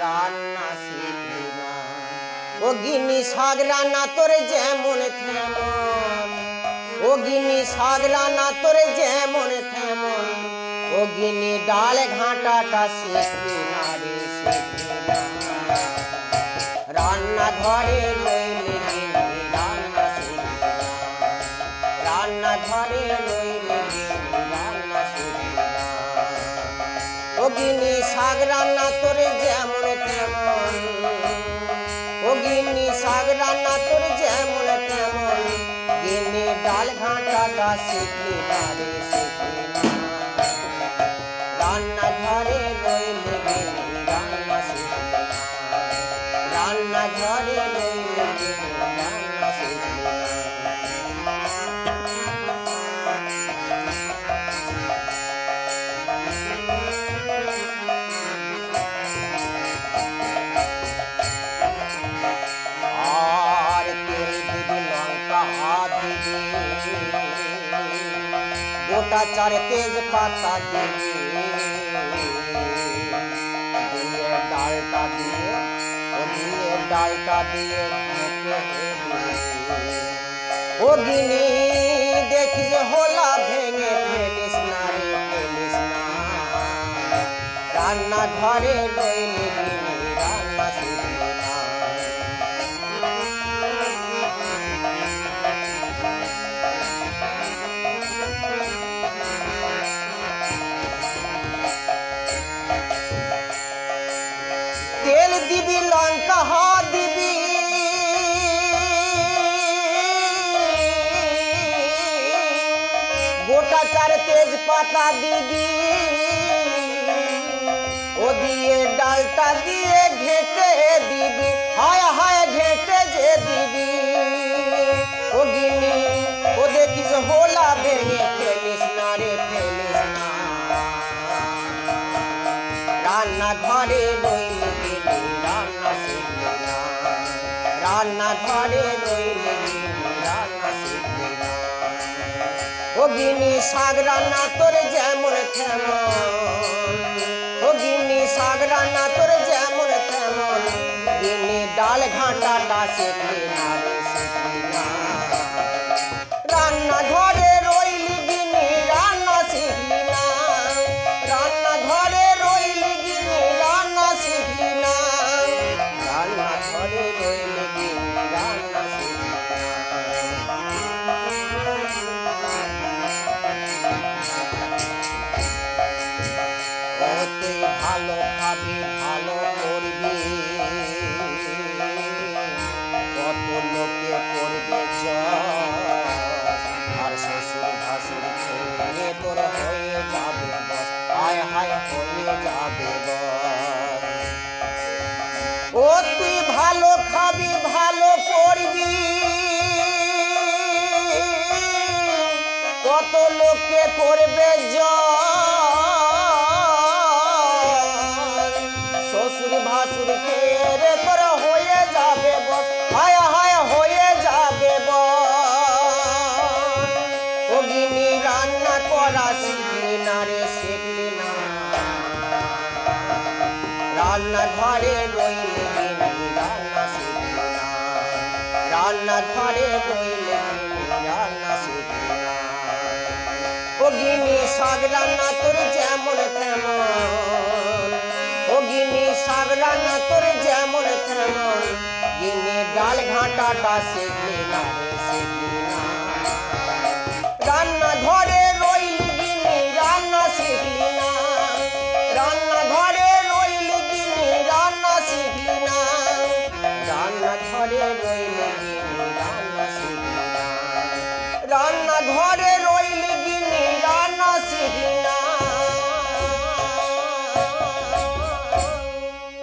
রান্না শিখলি না ও গিনি শাক রান্না তোর যেমন ও গিনি শাক রান্না তোর যেমন ও গিনি ডাল ঘাঁটাটা শিখলি না রে রান্না ঘরে লইলে গিনি রান্না শিখলি না রান্না ঘরে লইলে রান্না শিখলি না ও গিনি শাক রান্না গিনি শাক রান্না তোর যেমন তেমন। গিনি ডাল ঘাটা শিখলি। গোটা চার তেজ পাতা দিয়ে ডালটা দিয়ে দিয়ে ডালটা দিয়ে। ও গিনি দেখিস হোলা ভেঙে ফেলিস না রে, ফেলিস না রান্না ঘরে গোটা তেজ পাতা দিবি ও দিয়ে ডালটা দিয়ে ঘেটে দিবি। হায় হায় ঘেটে যে দিবি। ও গিনি ও দেখিস হোলা ভেঙে ফেলিস না রে, ফেলিস না। রান্না ঘরে রইলে রান্না শিখলি না। রান্না ঘরে রইলে ও গিনি শাক রান্না তোর যেমন তেমন। ও গিনি শাক রান্না তোর যেমন তেমন। গিনি ডাল ঘাটা শিখলি না রে শিখলি না তুই ভালো ভালো করবি। কত লোকে করবে আর শ্বশুর ভাসুর ছেড়ে তোর হয়ে যাবে হায় হায় হয়ে যাবে ও তুই ভালো খাবি, ভালো করবি। কত লোকে করবে জয় রান্না ঘরে রইলে রান্না শিখলি না। রান্না ঘরে রইলে রান্না শিখলি না। ও গিনি শাক রান্না তোর যেমন তেমন। ও গিনি শাক রান্না তোর যেমন তেমন। গিনি ডাল ঘাঁটাটা শিখলি না শিখলি